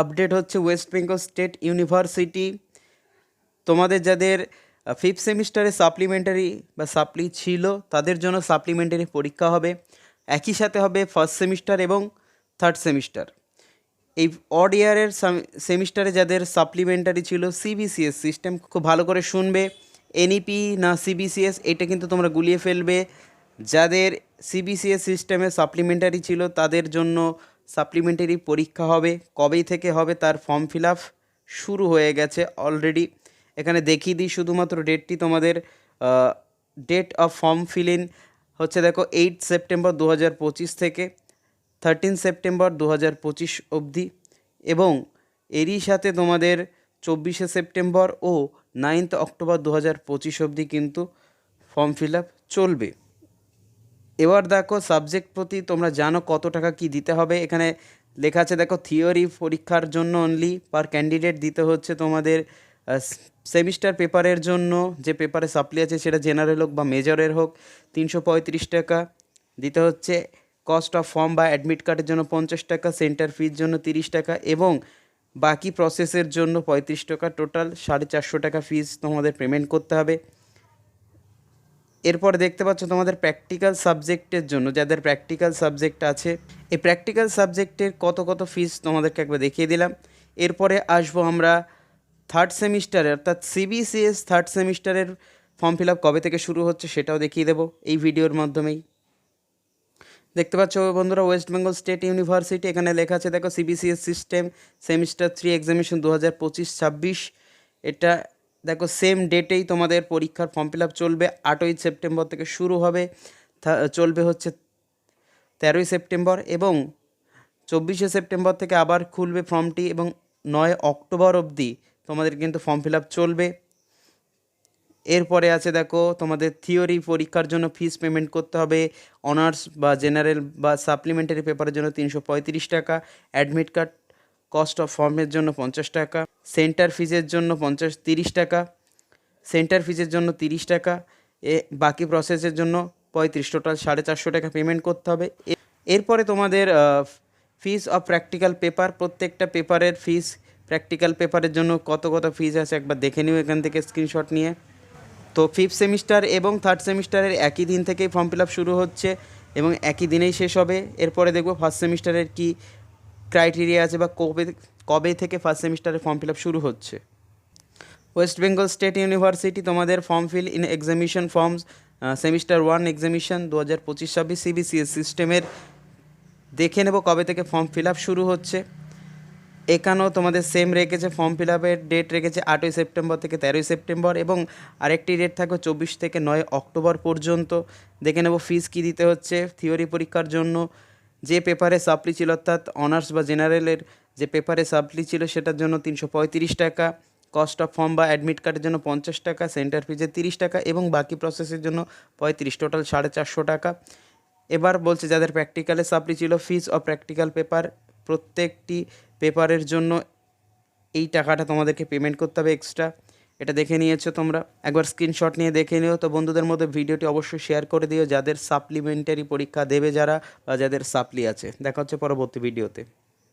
Update হচ্ছে West Bengal state university তোমাদের যাদের ফিফথ সেমিস্টারে সাপ্লিমেন্টারি বা সাপ্লি ছিল, তাদের জন্য সাপ্লিমেন্টারি পরীক্ষা হবে। একই সাথে হবে ফার্স্ট সেমিস্টার এবং থার্ড সেমিস্টার এই অড ইয়ারের সেমিস্টারে যাদের সাপ্লিমেন্টারি ছিল সিবিসিএস সিস্টেম খুব ভালো করে শুনবে। এনইপি না সিবিসিএস এটা কিন্তু তোমরা গুলিয়ে ফেলবে। যাদের সিবিসিএস সিস্টেমে সাপ্লিমেন্টারি ছিল, তাদের জন্য সাপ্লিমেন্টারি পরীক্ষা হবে। কবেই থেকে হবে তার ফর্ম ফিল শুরু হয়ে গেছে অলরেডি এখানে দেখিয়ে দিই শুধুমাত্র ডেটটি তোমাদের date of form fill in হচ্ছে দেখো এইট সেপ্টেম্বর দু হাজার পঁচিশ থেকে থার্টিন সেপ্টেম্বর দু হাজার পঁচিশ অবধি এবং এরই সাথে তোমাদের চব্বিশে সেপ্টেম্বর ও নাইন্থ অক্টোবর দু হাজার পঁচিশ অবধি কিন্তু ফর্ম ফিল চলবে। এবার দেখো সাবজেক্ট প্রতি তোমরা জানো কত টাকা কি দিতে হবে। এখানে লেখা আছে, দেখো থিওরি পরীক্ষার জন্য অনলি পার ক্যান্ডিডেট দিতে হচ্ছে তোমাদের সেমিস্টার পেপারের জন্য। যে পেপারে সাপ্লি আছে সেটা জেনারেল হোক বা মেজরের হোক, তিনশো পঁয়ত্রিশ টাকা। দিতে হচ্ছে কস্ট অফ ফর্ম বা অ্যাডমিট কার্ডের জন্য পঞ্চাশ টাকা সেন্টার ফির জন্য তিরিশ টাকা এবং বাকি প্রসেসের জন্য পঁয়ত্রিশ টাকা। টোটাল সাড়ে চারশো টাকা ফিস তোমাদের পেমেন্ট করতে হবে। এরপর দেখতে পাচ্ছ তোমাদের প্র্যাকটিক্যাল সাবজেক্টের জন্য, যাদের প্র্যাকটিক্যাল সাবজেক্ট আছে, এই প্র্যাকটিক্যাল সাবজেক্টের কত কত ফিস তোমাদেরকে একবার দেখিয়ে দিলাম। এরপরে আসব আমরা থার্ড সেমিস্টারে অর্থাৎ সিবিসিএস থার্ড সেমিস্টারের ফর্ম ফিল আপ কবে থেকে শুরু হচ্ছে সেটাও দেখিয়ে দেবো এই ভিডিওর মাধ্যমেই। দেখতে পাচ্ছ বন্ধুরা ওয়েস্ট বেঙ্গল স্টেট ইউনিভার্সিটি এখানে লেখা আছে, দেখো CBCS system semester three examination দু হাজার পঁচিশ ছাব্বিশ, এটা দেখো সেম ডেটেই তোমাদের পরীক্ষার ফর্ম ফিল আপ চলবে। আটই সেপ্টেম্বর থেকে শুরু হবে। চলবে হচ্ছে তেরোই সেপ্টেম্বর এবং চব্বিশে সেপ্টেম্বর থেকে আবার খুলবে ফর্মটি এবং নয় অক্টোবর অবধি তোমাদের কিন্তু ফর্ম ফিল আপ চলবে। এরপরে আছে দেখো, তোমাদের থিওরি পরীক্ষার জন্য ফিস পেমেন্ট করতে হবে। অনার্স বা জেনারেল বা সাপ্লিমেন্টারি পেপারের জন্য তিনশো পঁয়ত্রিশ টাকা। অ্যাডমিট কার্ড কস্ট অফ ফর্মের জন্য পঞ্চাশ টাকা, সেন্টার ফিজের জন্য পঞ্চাশ, তিরিশ টাকা, সেন্টার ফিজের জন্য তিরিশ টাকা, এ বাকি প্রসেসের জন্য পঁয়ত্রিশ, টোটাল সাড়ে চারশো টাকা পেমেন্ট করতে হবে। এরপরে তোমাদের ফিস অফ প্র্যাকটিক্যাল পেপার, প্রত্যেকটা পেপারের ফিস প্র্যাকটিক্যাল পেপারের জন্য কত কত ফিজ আছে একবার দেখে নিও এখান থেকে স্ক্রিনশট নিয়ে। তো ফিফথ সেমিস্টার এবং থার্ড সেমিস্টারের একই দিন থেকেই ফর্ম ফিল শুরু হচ্ছে এবং একই দিনেই শেষ হবে। এরপরে দেখব ফার্স্ট সেমিস্টারের কি ক্রাইটেরিয়া আছে বা কবে কবে থেকে ফার্স্ট সেমিস্টারের ফর্ম ফিল আপ শুরু হচ্ছে? ওয়েস্ট বেঙ্গল স্টেট ইউনিভার্সিটি তোমাদের form fill in examination forms semester one examination দু হাজার পঁচিশ ছাব্বিশ সিবিসিএস সিস্টেমের দেখে নেব কবে থেকে ফর্ম ফিল আপ শুরু হচ্ছে। এখানেও তোমাদের সেম রেখেছে ফর্ম ফিল আপের ডেট রেখেছে আটই সেপ্টেম্বর থেকে তেরোই সেপ্টেম্বর এবং আরেকটি ডেট থাকবে চব্বিশ থেকে নয় অক্টোবর পর্যন্ত। দেখে নেব ফিস কী দিতে হচ্ছে থিওরি পরীক্ষার জন্য। যে পেপারে সাপ্লি ছিল অর্থাৎ অনার্স বা জেনারেলের যে পেপারে সাপ্লি ছিল সেটার জন্য তিনশো পঁয়ত্রিশ টাকা, কস্ট অফ ফর্ম বা অ্যাডমিট কার্ডের জন্য পঞ্চাশ টাকা, সেন্টার ফিজে তিরিশ টাকা এবং বাকি প্রসেসের জন্য পঁয়ত্রিশ, টোটাল সাড়ে চারশো টাকা। এবার বলছে যাদের প্র্যাকটিক্যালে সাপ্লি ছিল, ফিজ অফ প্র্যাকটিক্যাল পেপার, প্রত্যেকটি পেপারের জন্য এই টাকাটা তোমাদেরকে পেমেন্ট করতে হবে এক্সট্রা। এটা দেখে নিয়েছো তোমরা। একবার স্ক্রিনশট নিয়ে দেখে নিও। তো বন্ধুদের মধ্যে ভিডিওটি অবশ্যই শেয়ার করে দিও যাদের সাপ্লিমেন্টারি পরীক্ষা দেবে যারা বা যাদের সাপ্লি আছে। দেখা হচ্ছে পরবর্তী ভিডিওতে